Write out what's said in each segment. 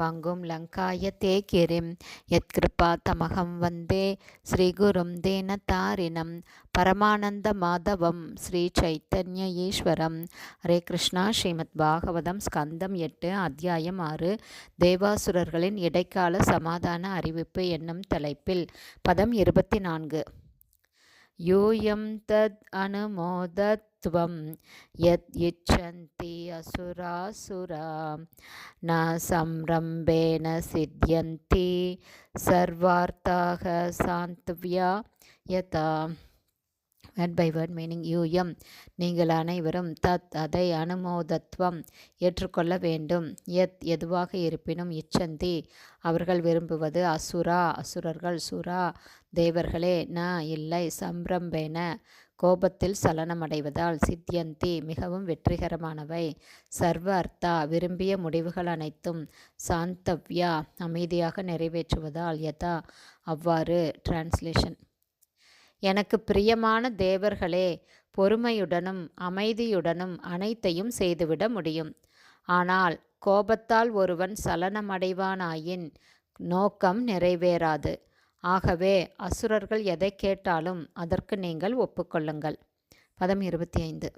பங்கும் லங்காய தே கிரிம் யத்கிருபா தமகம் வந்தே ஸ்ரீகுரும் தேன தாரினம் பரமானந்த மாதவம் ஸ்ரீ சைத்தன்ய ஈஸ்வரம். ஹரே கிருஷ்ணா ஸ்ரீமத் பாகவதம் ஸ்கந்தம் எட்டு அத்தியாயம் ஆறு. தேவாசுரர்களின் இடைக்கால சமாதான அறிவிப்பு என்னும் தலைப்பில் பதம் இருபத்தி நான்கு. யூயம் தத் அனுமோதத் त्वं यत् यच्छन्ति असुरासुरा न संरम्भेन सिद्ध्यन्ति सर्वार्थाः सान्त्व्या यथा word by word meaning um நீங்கள் அனைவரும் தத் அதை அனுமோதத்துவம் ஏற்றுக்கொள்ள வேண்டும் எத் எதுவாக இருப்பினும் இச்சந்தி அவர்கள் விரும்புவது அசுரா அசுரர்கள் சுரா தேவர்களே ந இல்லை சம்பிரம்பேன கோபத்தில் சலனமடைவதால் சித்தியந்தி மிகவும் வெற்றிகரமானவை. சர்வ அர்த்தா விரும்பிய முடிவுகள் அனைத்தும் சாந்தவ்யா அமைதியாக நிறைவேற்றுவதால் யதா. அவ்வாறு டிரான்ஸ்லேஷன். எனக்கு பிரியமான தேவர்களே பொறுமையுடனும் அமைதியுடனும் அனைத்தையும் செய்துவிட முடியும். ஆனால் கோபத்தால் ஒருவன் சலனமடைவானாயின் நோக்கம் நிறைவேறாது. ஆகவே அசுரர்கள் எதை கேட்டாலும் அதற்கு நீங்கள் ஒப்புக்கொள்ளுங்கள். பதம் இருபத்தி ஐந்து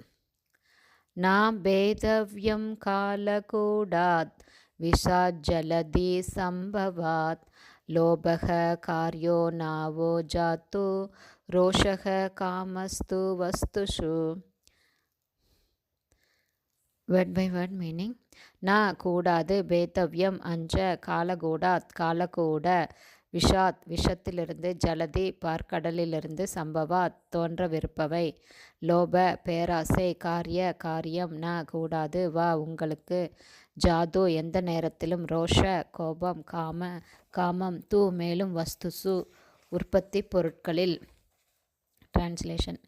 நாம் பேதவ்யம் காலகூடாத் விஷாஜலதி சம்பவாத் லோபக காரியோ நாவோ ஜாத்து ரோஷக காமஸ்து வஸ்துஷு. வேர்ட் பை வேர்ட் மீனிங் நான் கூடாது பேத்தவ்யம் அஞ்ச காலகூடாத் காலகூட விஷாத் விஷத்திலிருந்து ஜலதி பார்க்கடலிலிருந்து சம்பவாத் தோன்றவிருப்பவை. லோப பேராசை காரிய காரியம் ந கூடாது வா உங்களுக்கு. ஜாது எந்த நேரத்திலும் ரோஷ கோபம் காம காமம் தூ மேலும் வஸ்துசு உற்பத்தி பொருட்களில். டிரான்ஸ்லேஷன்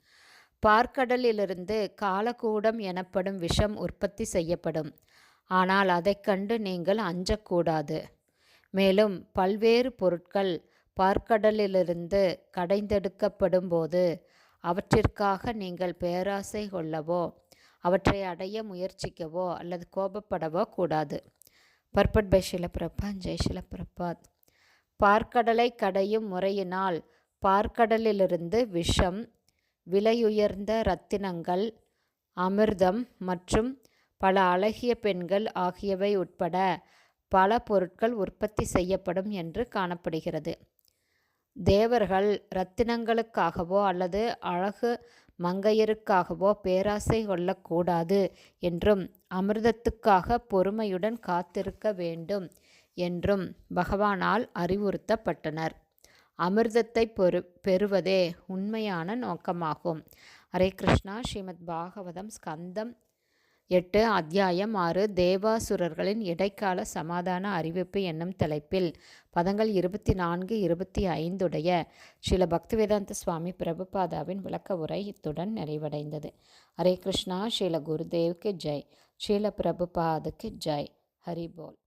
பார்க்கடலிலிருந்து காலக்கூடம் எனப்படும் விஷம் உற்பத்தி செய்யப்படும். ஆனால் அதை கண்டு நீங்கள் அஞ்சக்கூடாது. மேலும் பல்வேறு பொருட்கள் பார்க்கடலிலிருந்து கடைந்தெடுக்கப்படும் போது அவற்றிற்காக நீங்கள் பேராசை கொள்ளவோ அவற்றை அடைய முயற்சிக்கவோ அல்லது கோபப்படவோ கூடாது. பர்பட் பை ஷிலப்பிரபா ஜெய் ஷிலப்பிரபாத். பார்க்கடலை கடையும் முறையினால் பார்க்கடலிலிருந்து விஷம் விலையுயர்ந்த இரத்தினங்கள் அமிர்தம் மற்றும் பல அழகிய பெண்கள் ஆகியவை உட்பட பல பொருட்கள் உற்பத்தி செய்யப்படும் என்று காணப்படுகிறது. தேவர்கள் இரத்தினங்களுக்காகவோ அல்லது அழகு மங்கையருக்காகவோ பேராசை கொள்ளக்கூடாது என்றும் அமிர்தத்துக்காக பொறுமையுடன் காத்திருக்க வேண்டும் என்றும் பகவானால் அறிவுறுத்தப்பட்டனர். அமிர்தத்தை பெரு பெறுவதே உண்மையான நோக்கமாகும். ஹரே கிருஷ்ணா. ஸ்ரீமத் பாகவதம் ஸ்கந்தம் எட்டு அத்தியாயம் ஆறு தேவாசுரர்களின் இடைக்கால சமாதான அறிவிப்பு என்னும் தலைப்பில் பதங்கள் இருபத்தி நான்கு இருபத்தி ஐந்துடைய ஸ்ரீல பக்திவேதாந்த சுவாமி பிரபுபாதாவின் விளக்க உரை இத்துடன் நிறைவடைந்தது. ஹரே கிருஷ்ணா ஸ்ரீல குருதேவுக்கு ஜெய். ஸ்ரீல பிரபுபாதுக்கு ஜெய். ஹரிபோல்